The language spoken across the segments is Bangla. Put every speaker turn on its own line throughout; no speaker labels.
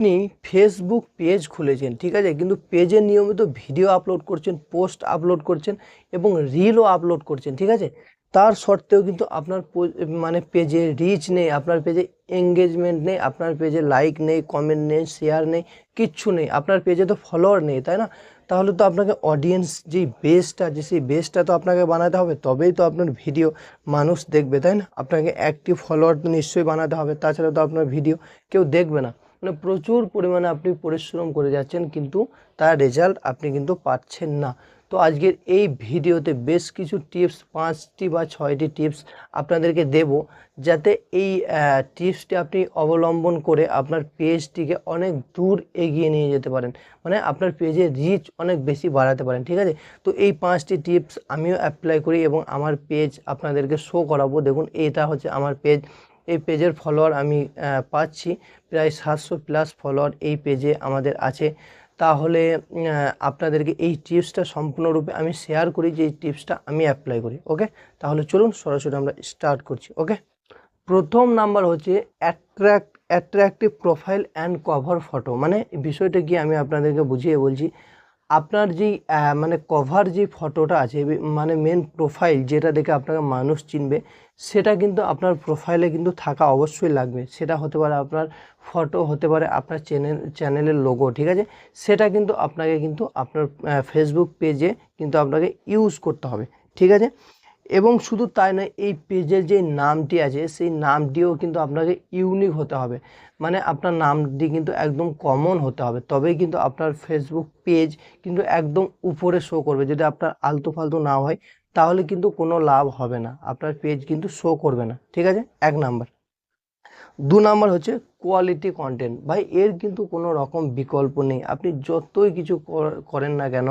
আপনি ফেসবুক পেজ খুলেছেন, ঠিক আছে? কিন্তু পেজে নিয়মিত ভিডিও আপলোড করছেন পোস্ট আপলোড করছেন এবং রিলও আপলোড করছেন, ঠিক আছে? তার সত্ত্বেও কিন্তু আপনার মানে পেজে রিচ নেই, আপনার পেজে এঙ্গেজমেন্ট নেই, আপনার পেজে লাইক নেই কমেন্ট নেই শেয়ার নেই, কিচ্ছু নেই। আপনার পেজে তো ফলোয়ার নেই, তাই না? তাহলে তো আপনাকে অডিয়েন্স যেই বেসটা যে সেই বেসটা তো আপনাকে বানাতে হবে, তবেই তো আপনার ভিডিও মানুষ দেখবে, তাই না? আপনাকে অ্যাক্টিভ ফলোয়ার তো নিশ্চয়ই বানাতে হবে, তাছাড়া তো আপনার ভিডিও কেউ দেখবে না। মানে প্রচুর পরিমাণে আপনি পরিশ্রম করে যাচ্ছেন, কিন্তু তার রেজাল্ট আপনি কিন্তু পাচ্ছেন না। তো আজকের এই ভিডিওতে বেশ কিছু টিপস পাঁচটি বা ছয়টি টিপস আপনাদেরকে দেব, যাতে এই টিপসটি আপনি অবলম্বন করে আপনার পেজটিকে অনেক দূর এগিয়ে নিয়ে যেতে পারেন। মানে আপনার পেজের রিচ অনেক বেশি বাড়াতে পারেন, ঠিক আছে? তো এই পাঁচটি টিপস আমিও অ্যাপ্লাই করি এবং আমার পেজ আপনাদেরকে শো করাবো। দেখুন, এটা হচ্ছে আমার পেজ এই পেজের ফলোয়ার আমি পাচ্ছি। প্রায় সাতশো প্লাস ফলোয়ার এই পেজে আমাদের আছে। তাহলে আপনাদেরকে এই টিপসটা সম্পূর্ণরূপে আমি শেয়ার করি, যে এই টিপসটা আমি অ্যাপ্লাই করি ওকে তাহলে চলুন সরাসরি আমরা স্টার্ট করছি ওকে প্রথম নাম্বার হচ্ছে attract attractive profile and cover photo মানে বিষয়টা কি আমি আপনাদেরকে বুঝিয়ে বলছি আপনার যেই মানে কভার যে ফটোটা আছে মানে মেন প্রোফাইল যেটা দেখে আপনাকে মানুষ চিনবে, সেটা কিন্তু আপনার প্রোফাইলে কিন্তু থাকা অবশ্যই লাগবে। সেটা হতে পারে আপনার ফটো হতে পারে আপনার চ্যানেল চ্যানেলের লোগো ঠিক আছে? সেটা কিন্তু আপনাকে কিন্তু আপনার ফেসবুক পেজে কিন্তু আপনাকে ইউজ করতে হবে, ঠিক আছে? এবং শুধু তাই নয়, এই পেজের যে নামটি আছে, সেই নামটিও কিন্তু আপনাকে ইউনিক হতে হবে। মানে আপনার নামটি কিন্তু একদম কমন হতে হবে। তবেই কিন্তু আপনার ফেসবুক পেজ কিন্তু একদম উপরে শো করবে। যদি আপনার আলতু ফালতু না হয়, তাহলে কিন্তু কোনো লাভ হবে না। আপনার পেজ কিন্তু শো করবে না। ঠিক আছে? এক নাম্বার দু নাম্বার হচ্ছে কোয়ালিটি কন্টেন্ট ভাই, এর কিন্তু কোনো রকম বিকল্প নেই। আপনি যতই কিছু করেন না কেন,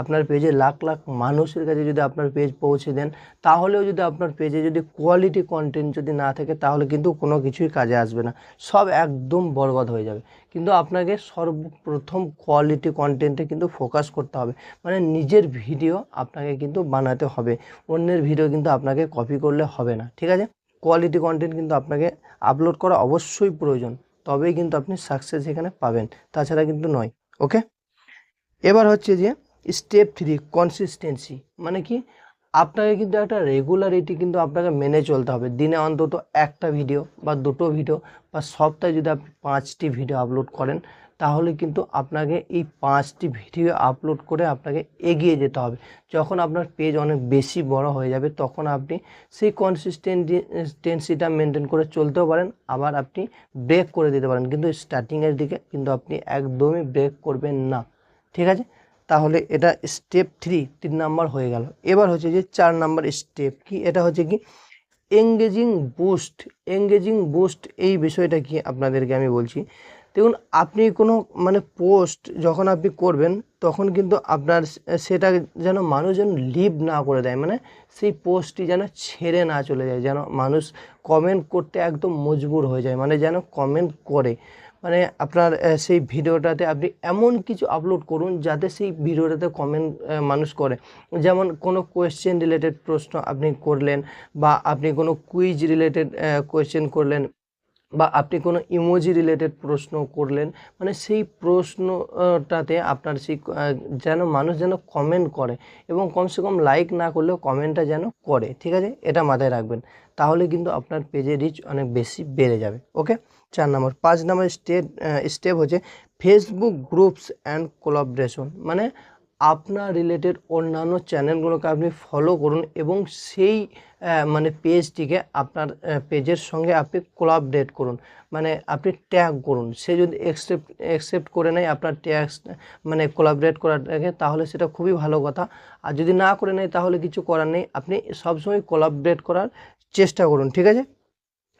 আপনার পেজে লাখ লাখ মানুষের কাছে যদি আপনার পেজ পৌঁছে দেন, তাহলেও যদি আপনার পেজে যদি কোয়ালিটি কন্টেন্ট যদি না থাকে, তাহলে কিন্তু কোনো কিছুই কাজে আসবে না। সব একদম বরবাদ হয়ে যাবে। কিন্তু আপনাকে সর্বপ্রথম কোয়ালিটি কন্টেন্টে কিন্তু ফোকাস করতে হবে। মানে নিজের ভিডিও আপনাকে কিন্তু বানাতে হবে। অন্যের ভিডিও কিন্তু আপনাকে কপি করলে হবে না। ঠিক আছে? কোয়ালিটি কন্টেন্ট কিন্তু আপনাকে আপলোড করা অবশ্যই প্রয়োজন। তবেই কিন্তু আপনি সাকসেস এখানে পাবেন। তাছাড়া কিন্তু নয় ওকে এবার হচ্ছে যে স্টেপ থ্রি কনসিস্টেন্সি মানে কি? আপনাকে কিন্তু একটা রেগুলারিটি কিন্তু আপনাকে মেনে চলতে হবে। দিনে অন্তত একটা ভিডিও বা দুটো ভিডিও বা সপ্তাহে যদি আপনি পাঁচটি ভিডিও আপলোড করেন তাহলে কিন্তু আপনাকে এই পাঁচটি ভিডিও আপলোড করে আপনাকে এগিয়ে যেতে হবে। যখন আপনার পেজ অনেক বেশি বড় হয়ে যাবে, তখন আপনি সেই কনসিস্টেন্সিটা মেনটেন করে চলতেও পারেন, আবার আপনি ব্রেক করে দিতে পারেন। কিন্তু স্টার্টিংয়ের দিকে কিন্তু আপনি একদমই ব্রেক করবেন না। ঠিক আছে? তাহলে এটা স্টেপ থ্রি তিন নাম্বার হয়ে গেল। এবার হচ্ছে যে চার নাম্বার স্টেপ কি? এটা হচ্ছে কি? এঙ্গেজিং বুস্ট এঙ্গেজিং বুস্ট এই বিষয়টা কি আপনাদেরকে আমি বলছি। দেখুন, আপনি কোনো মানে পোস্ট যখন আপনি করবেন, তখন কিন্তু আপনার সেটা যেন মানুষ যেন লিভ না করে দেয়। মানে সেই পোস্টটি যেন ছেড়ে না চলে যায়, যেন মানুষ কমেন্ট করতে একদম মজবুর হয়ে যায় মানে যেন কমেন্ট করে। মানে আপনার সেই ভিডিওটাতে আপনি এমন কিছু আপলোড করুন, যাতে সেই ভিডিওটাতে কমেন্ট মানুষ করে। যেমন কোনো কোয়েশ্চেন রিলেটেড প্রশ্ন আপনি করলেন, বা আপনি কোনো কুইজ রিলেটেড কোয়েশ্চেন করলেন বা আপনি কোনো ইমোজি রিলেটেড প্রশ্ন করলেন মানে সেই প্রশ্নটাতে আপনার সেই যেন মানুষ যেন কমেন্ট করে এবং কমসে কম লাইক না করলেও কমেন্টটা যেন করে, ঠিক আছে? এটা মাথায় রাখবেন। তাহলে কিন্তু আপনার পেজে রিচ অনেক বেশি বেড়ে যাবে ওকে চার নম্বর, পাঁচ নম্বর স্টেপ স্টেপ হচ্ছে ফেসবুক গ্রুপস অ্যান্ড কোলাবরেশন মানে আপনার রিলেটেড অন্যান্য চ্যানেলগুলোকে আপনি ফলো করুন এবং সেই মানে পেজটিকে আপনার পেজের সঙ্গে আপনি কোলাবরেট করুন। মানে আপনি ট্যাগ করুন। সে যদি অ্যাকসেপ্ট অ্যাকসেপ্ট করে নেয়, আপনার ট্যাগ মানে কোলাবরেট করাটাকে তাহলে সেটা খুবই ভালো কথা। আর যদি না করে নেয়, তাহলে কিছু করার নেই। আপনি সবসময় কোলাবরেট করার চেষ্টা করুন, ঠিক আছে?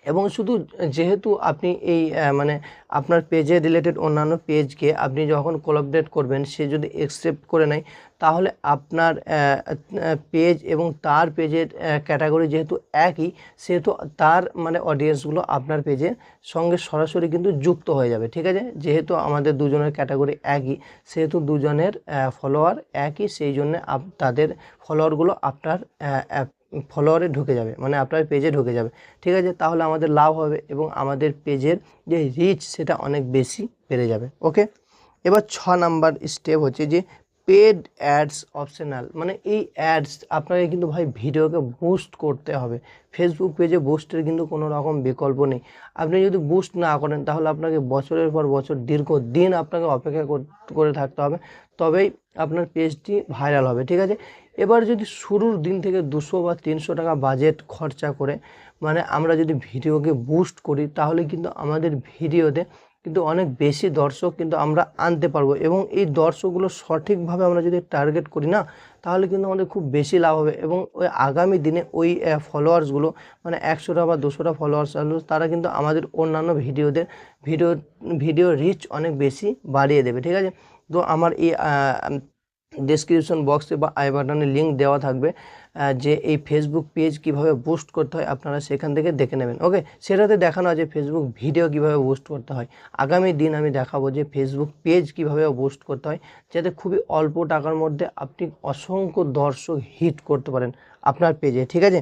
এবং শুধু যেহেতু আপনি এই মানে আপনার পেজে রিলেটেড অন্যান্য পেজকে আপনি যখন কোলাবরেট করবেন, সে যদি অ্যাকসেপ্ট করে নেয়, তাহলে আপনার পেজ এবং তার পেজের ক্যাটাগরি যেহেতু একই, সেহেতু তার মানে অডিয়েন্সগুলো আপনার পেজের সঙ্গে সরাসরি কিন্তু যুক্ত হয়ে যাবে, ঠিক আছে? যেহেতু আমাদের দুজনের ক্যাটাগরি একই, সেহেতু দুজনের ফলোয়ার একই, সেই জন্য তাদের ফলোয়ারগুলো আপনার ফলোয়ারে ঢুকে যাবে মানে আপনার পেজে ঢুকে যাবে। ঠিক আছে? তাহলে আমাদের লাভ হবে এবং আমাদের পেজের যে রিচ সেটা অনেক বেশি বেড়ে যাবে। ওকে এবার ছ নাম্বার স্টেপ হচ্ছে যে পেড অ্যাডস অপশনাল মানে এই অ্যাডস আপনাকে কিন্তু ভাই ভিডিওকে বুস্ট করতে হবে। ফেসবুক পেজে বুস্টের কিন্তু কোনো রকম বিকল্প নেই। আপনি যদি বুস্ট না করেন, তাহলে আপনাকে বছরের পর বছর দীর্ঘ দিন আপনাকে অপেক্ষা কর- করে থাকতে হবে। তবেই আপনার পেজটি ভাইরাল হবে। ঠিক আছে? এবার যদি শুরুর দিন থেকে দুশো বা তিনশো টাকা বাজেট খরচা করে মানে আমরা যদি ভিডিওকে বুস্ট করি, তাহলে কিন্তু আমাদের ভিডিওতে কিন্তু অনেক বেশি দর্শক কিন্তু আমরা আনতে পারব। এবং এই দর্শকগুলো সঠিকভাবে আমরা যদি টার্গেট করি না, তাহলে কিন্তু আমাদের খুব বেশি লাভ হবে। এবং ওই আগামী দিনে ওই ফলোয়ার্সগুলো মানে একশোটা বা দুশোটা ফলোয়ার্স আসলো, তারা কিন্তু আমাদের অন্যান্য ভিডিওদের, ভিডিও ভিডিও রিচ অনেক বেশি বাড়িয়ে দেবে, ঠিক আছে? তো আমার এই ডেসক্রিপশন বক্সে বা আই বাটনে লিঙ্ক দেওয়া থাকবে যে এই ফেসবুক পেজ কীভাবে বুস্ট করতে হয় আপনারা সেখান থেকে দেখে নেবেন ওকে সেটাতে দেখানো আছে ফেসবুক ভিডিও কীভাবে বুস্ট করতে হয়। আগামী দিন আমি দেখাবো যে ফেসবুক পেজ কীভাবে বুস্ট করতে হয়, যাতে খুবই অল্প টাকার মধ্যে আপনি অসংখ্য দর্শক হিট করতে পারেন আপনার পেজে ঠিক আছে?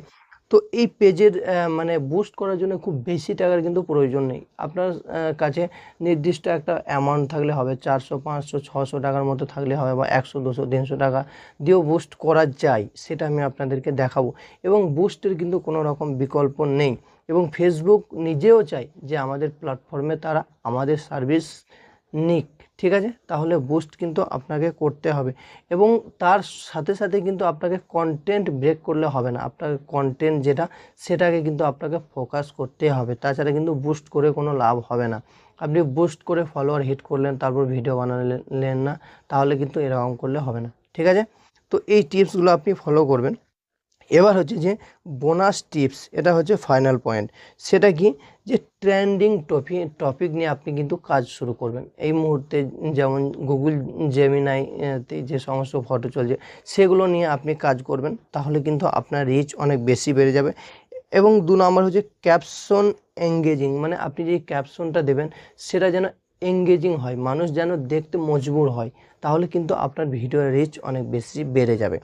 তো এই পেজের মানে বুস্ট করার জন্য খুব বেশি টাকার কিন্তু প্রয়োজন নেই। আপনার কাছে নির্দিষ্ট একটা অ্যামাউন্ট থাকলে হবে, চারশো, পাঁচশো, ছশো টাকার মতো থাকলে হবে বা একশো, দুশো তিনশো টাকা দিয়েও বুস্ট করা যায়, সেটা আমি আপনাদেরকে দেখাবো। এবং বুস্টের কিন্তু কোনো রকম বিকল্প নেই। এবং ফেসবুক নিজেও চায় যে আমাদের প্ল্যাটফর্মে তারা আমাদের সার্ভিস নিক, ঠিক আছে? তাহলে বুস্ট কিন্তু আপনাকে করতে হবে। এবং তার সাথে সাথে কিন্তু আপনাকে কন্টেন্ট ব্রেক করলে হবে না। আপনার কন্টেন্ট যেটা, সেটাকে কিন্তু আপনাকে ফোকাস করতে হবে। তাছাড়া কিন্তু বুস্ট করে কোনো লাভ হবে না। আপনি বুস্ট করে ফলোয়ার হিট করলেন, তারপর ভিডিও বানালেন না, তাহলে কিন্তু এরকম করলে হবে না। ঠিক আছে? তো এই টিপসগুলো আপনি ফলো করবেন। এবার হচ্ছে যে বোনাস টিপস এটা হচ্ছে ফাইনাল পয়েন্ট সেটা কি? যে ট্রেন্ডিং টপিক টপিক নিয়ে আপনি কিন্তু কাজ শুরু করবেন। এই মুহূর্তে যেমন গুগল জেমিনাইতে যে সমস্ত ফটো চলছে, সেগুলো নিয়ে আপনি কাজ করবেন, তাহলে কিন্তু আপনার রিচ অনেক বেশি বেড়ে যাবে। এবং দু নম্বর হচ্ছে ক্যাপশন এঙ্গেজিং মানে আপনি যে ক্যাপশনটা দেবেন, সেটা যেন এঙ্গেজিং হয়, মানুষ যেন দেখতে মজবুর হয়, তাহলে কিন্তু আপনার ভিডিওর রিচ অনেক বেশি বেড়ে যাবে।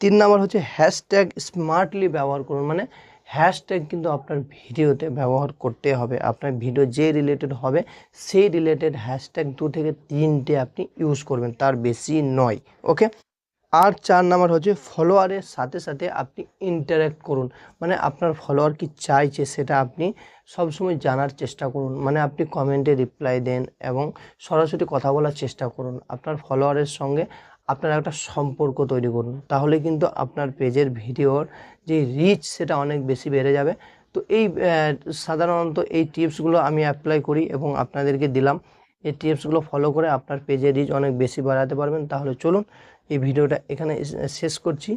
তিন নাম্বার হচ্ছে হ্যাশট্যাগ স্মার্টলি ব্যবহার করুন মানে হ্যাশট্যাগ কিন্তু আপনার ভিডিওতে ব্যবহার করতে হবে। আপনার ভিডিও যে রিলেটেড হবে, সেই রিলেটেড হ্যাশট্যাগ দু থেকে তিনটে আপনি ইউজ করবেন, তার বেশি নয় ওকে আর চার নাম্বার হচ্ছে ফলোয়ারের সাথে সাথে আপনি ইন্টারাক্ট করুন মানে আপনার ফলোয়ার কি চাইছে সেটা আপনি সবসময় জানার চেষ্টা করুন মানে আপনি কমেন্টে রিপ্লাই দেন এবং সরাসরি কথা বলার চেষ্টা করুন। আপনার ফলোয়ারের সঙ্গে আপনার একটা সম্পর্ক তৈরি করুন। তাহলে কিন্তু আপনার পেজের ভিডিওর যে রিচ সেটা অনেক বেশি বেড়ে যাবে। তো এই সাধারণত এই টিপসগুলো আমি অ্যাপ্লাই করি এবং আপনাদেরকে দিলাম। এই টিপসগুলো ফলো করে আপনার পেজের রিচ অনেক বেশি বাড়াতে পারবেন। তাহলে চলুন এই ভিডিওটা এখানে শেষ করছি।